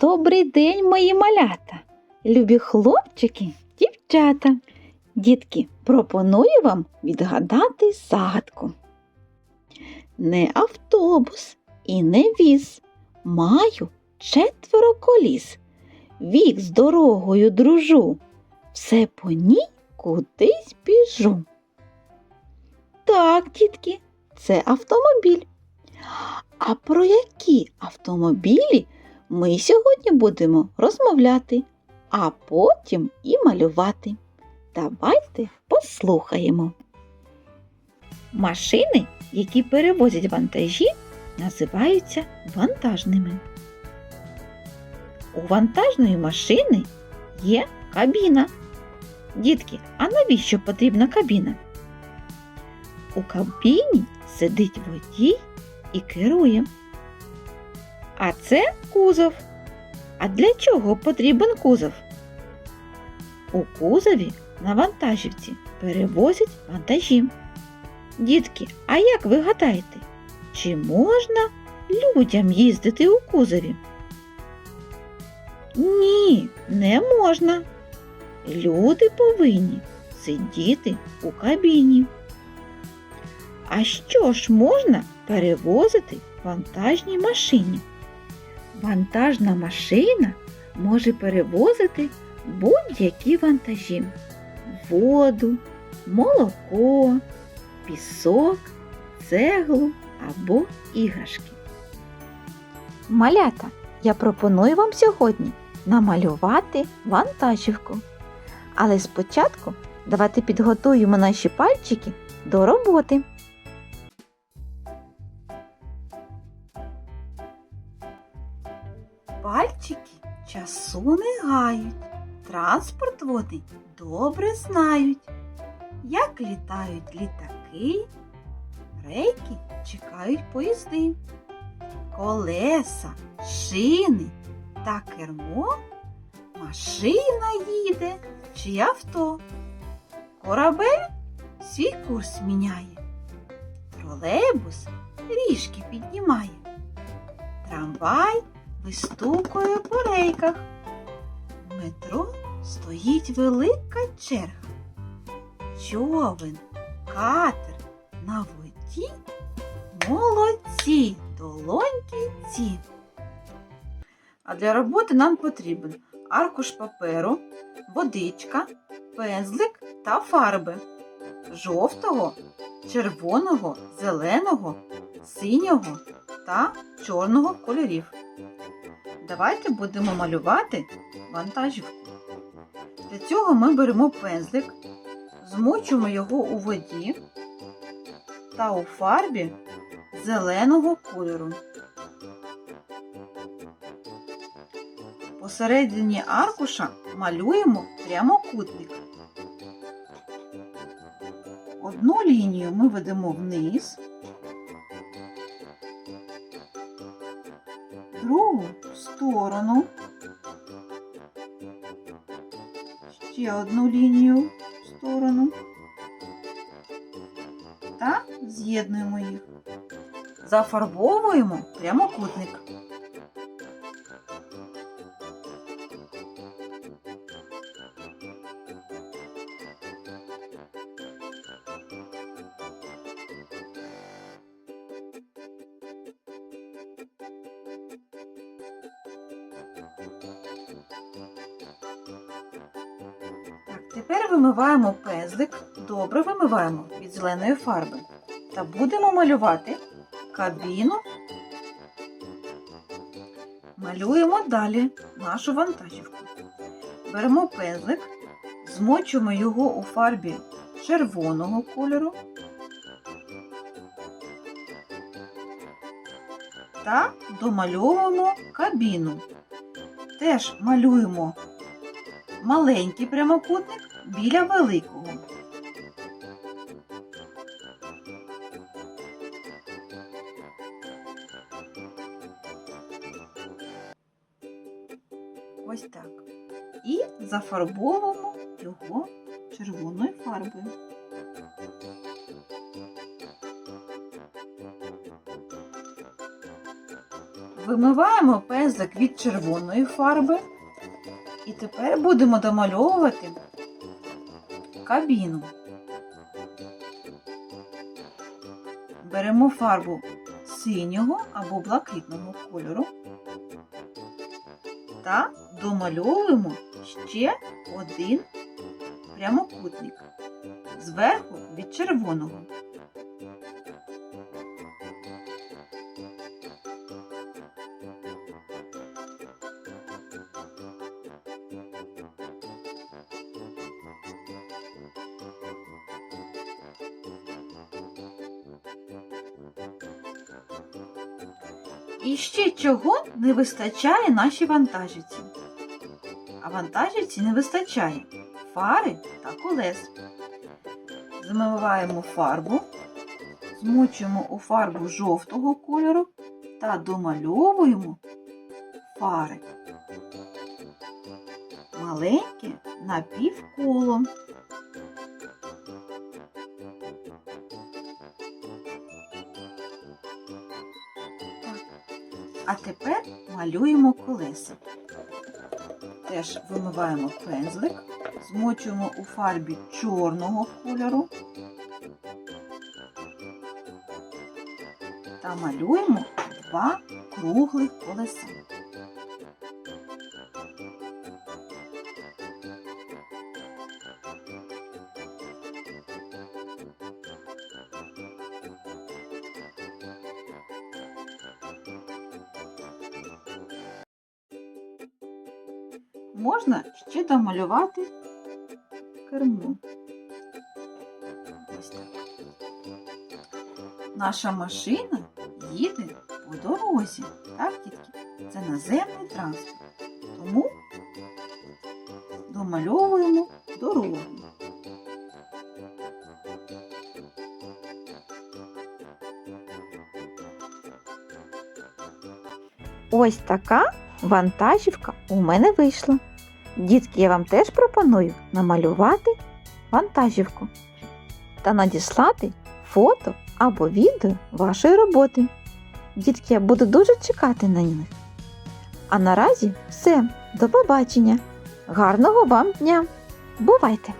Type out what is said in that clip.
Добрий день, мої малята, любі хлопчики, дівчата. Дітки, пропоную вам відгадати загадку. Не автобус і не віз. Маю четверо коліс. Вік з дорогою дружу. Все по ній кудись біжу. Так, дітки, це автомобіль. А про які автомобілі ми сьогодні будемо розмовляти, а потім і малювати. Давайте послухаємо. Машини, які перевозять вантажі, називаються вантажними. У вантажної машини є кабіна. Дітки, а навіщо потрібна кабіна? У кабіні сидить водій і керує. А це кузов. А для чого потрібен кузов? У кузові на вантажівці перевозять вантажі. Дітки, а як ви гадаєте, чи можна людям їздити у кузові? Ні, не можна. Люди повинні сидіти у кабіні. А що ж можна перевозити в вантажній машині? Вантажна машина може перевозити будь-які вантажі: воду, молоко, пісок, цеглу або іграшки. Малята, я пропоную вам сьогодні намалювати вантажівку. Але спочатку давайте підготуємо наші пальчики до роботи. Часу не гають, транспорт вони добре знають. Як літають літаки, рейки чекають поїзди, колеса, шини та кермо, машина їде чи авто. Корабель свій курс міняє, тролейбус ріжки піднімає, трамвай вистукує по рейках. Метро стоїть велика черга. Човен, катер на воді. Молодці, долоньки ці. А для роботи нам потрібен аркуш паперу, водичка, пензлик та фарби жовтого, червоного, зеленого, синього та чорного кольорів. Давайте будемо малювати вантажівку. Для цього ми беремо пензлик, змочуємо його у воді та у фарбі зеленого кольору. Посередині аркуша малюємо прямокутник. Одну лінію ми ведемо вниз, другу в сторону, ще одну лінію в сторону та з'єднуємо їх. Зафарбовуємо прямокутник. Так, тепер Вимиваємо пензлик, добре вимиваємо від зеленої фарби. Та будемо малювати кабіну. Малюємо далі нашу вантажівку. Беремо пензлик, змочуємо його у фарбі червоного кольору та домальовуємо кабіну. Теж малюємо маленький прямокутник біля великого. Ось так. І зафарбовуємо його червоною фарбою. Вимиваємо пензлик від червоної фарби. І тепер будемо домальовувати кабіну. Беремо фарбу синього або блакитного кольору та домальовуємо ще один прямокутник зверху від червоного. І ще чого не вистачає нашій вантажівці. А вантажівці не вистачає фари та колес. Замиваємо фарбу, змочуємо у фарбу жовтого кольору та домальовуємо фари. Маленьке напівколо. А тепер малюємо колеса. Теж вимиваємо пензлик, змочуємо у фарбі чорного кольору та малюємо два круглих колеса. Можна ще домалювати кермо. Наша машина їде по дорозі. Так, дітки? Це наземний транспорт. Тому домальовуємо дорогу. Ось така вантажівка у мене вийшла. Дітки, я вам теж пропоную намалювати вантажівку та надіслати фото або відео вашої роботи. Дітки, я буду дуже чекати на них. А наразі все, до побачення. Гарного вам дня! Бувайте!